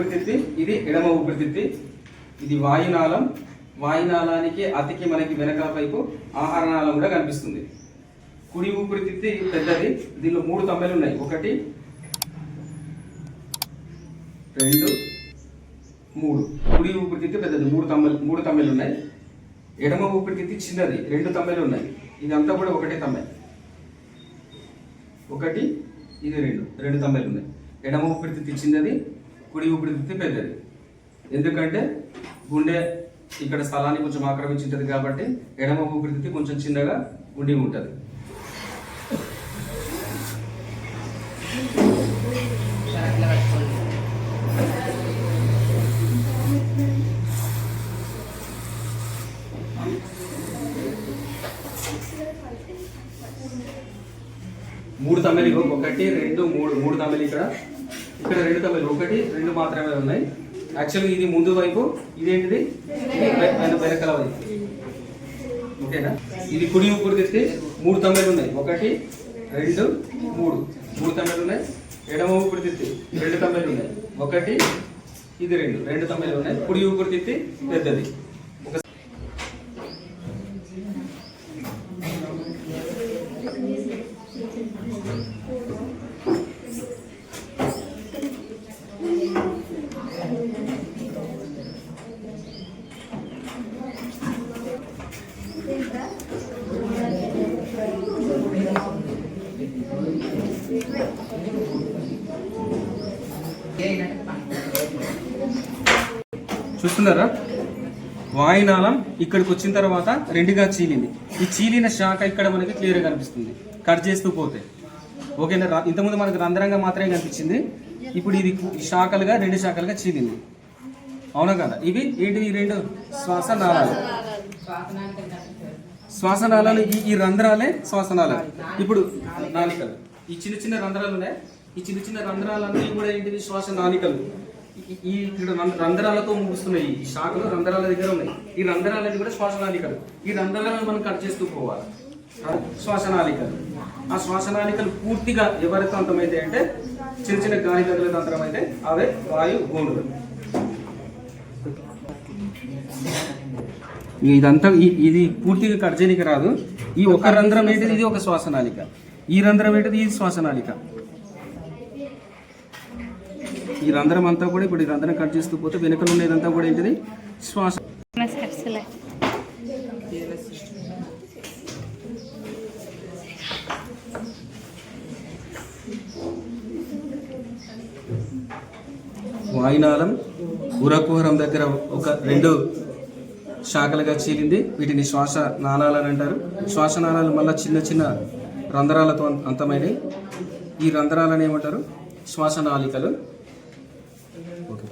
ఊపిరితిత్తి ఇది ఎడమ ఊపిరితిత్తి ఇది వాయునాళం. వాయునాళానికి అతికి మనకి వెనకాల వైపు ఆహార నాళం కూడా కనిపిస్తుంది. కుడి ఊపిరితిత్తి పెద్దది. దీనిలో మూడు తమ్మెలు ఉన్నాయి. ఒకటి రెండు మూడు. కుడి ఊపిరితిత్తి పెద్దది. మూడు తమ్మెలు మూడు తమ్మెలు ఉన్నాయి. ఎడమ ఊపిరితిత్తి చిన్నది. రెండు తమ్మెలు ఉన్నాయి. ఇదంతా కూడా ఒకటే తమ్మె. ఒకటి ఇది రెండు. రెండు తమ్మెలు ఉన్నాయి. ఎడమ ఊపిరితిత్తి చిన్నది. కుడి ఊపిరితిత్తి పెద్దది. ఎందుకంటే గుండె ఇక్కడ స్థలాన్ని కొంచెం ఆక్రమించింటది కాబట్టి ఎడమ ఊపిరితిత్తి కొంచెం చిన్నగా ఉండి ఉంటుంది. మూడు తమ్మెలు ఒకటి రెండు మూడు. మూడు తమ్మెలు ఇక్కడ ఇక్కడ రెండు తమ్మెలు ఒకటి రెండు మాత్రమే ఉన్నాయి. యాక్చువల్గా ఇది ముందు వైపు ఇదేంటిది? వె- వెన- వైపు. ఓకేనా? ఇది కుడి ఊపిరితిత్తి మూడు తమ్మెలు ఉన్నాయి. ఒకటి రెండు మూడు. మూడు తమ్మెలు ఉన్నాయి. ఎడమ ఊపిరితిత్తి రెండు తమ్మెలు ఉన్నాయి. ఒకటి ఇది రెండు. రెండు తమ్మెలు ఉన్నాయి. కుడి ఊపిరితిత్తి పెద్దది. చూస్తున్నారా? వాయునాళం ఇక్కడికి వచ్చిన తర్వాత రెండుగా చీలింది. ఈ చీలిన శాఖ ఇక్కడ మనకి క్లియర్గా కనిపిస్తుంది. కట్ చేస్తూ పోతే. ఓకేనా? ఇంతకుముందు మనకు రంధ్రంగా మాత్రమే కనిపించింది. ఇప్పుడు ఇది శాఖలుగా రెండు శాఖలుగా చీలింది. అవునా కదా? ఇవి ఏంటి రెండు శ్వాస నాళాలు శ్వాసనాళాలు ఈ ఈ రంధ్రాలే శ్వాసనాళాలు. ఇప్పుడు నాలికలు ఈ చిన్న చిన్న రంధ్రాలు ఉన్నాయి. ఈ చిన్న చిన్న రంధ్రాలన్నీ కూడా ఏంటిది? శ్వాస నాలికలు ఈ- ఇక్కడ రంధ్రాలతో ముగుస్తున్నాయి. ఈ శాఖలు రంధ్రాల దగ్గర ఉన్నాయి. ఈ రంధ్రాలన్నీ కూడా శ్వాసనాలికలు ఈ రంధ్రాలను మనం కట్ చేస్తూ పోవాలి. శ్వాసనాలికలు ఆ శ్వాసనాలికలు పూర్తిగా ఎవరితో అంతమైతే అంటే చిన్న చిన్న గాలి గదుల తంత్రం అయితే అవే వాయు గోణులు ఇదంతా ఇది పూర్తిగా కట్ చేయడానికి రాదు. ఈ ఒక రంధ్రం ఏంటిది? ఇది ఒక శ్వాసనాలిక ఈ రంధ్రం ఏంటిది? ఇది శ్వాసనాలిక ఈ రంధ్రం అంతా కూడా ఇప్పుడు ఈ రంధ్రం కట్ చేస్తూ పోతే వెనుకలు ఉండేదంతా కూడా ఏంటిది? శ్వాస వాయునాళం ఉరకుహరం దగ్గర ఒక రెండు శాఖలుగా చీలింది. వీటిని శ్వాస నాళాలు అని అంటారు. శ్వాసనాళాలు మళ్ళీ చిన్న చిన్న రంధ్రాలతో అంతమైనవి. ఈ రంధ్రాలని ఏమంటారు? శ్వాస నాళికలు. ఓకే.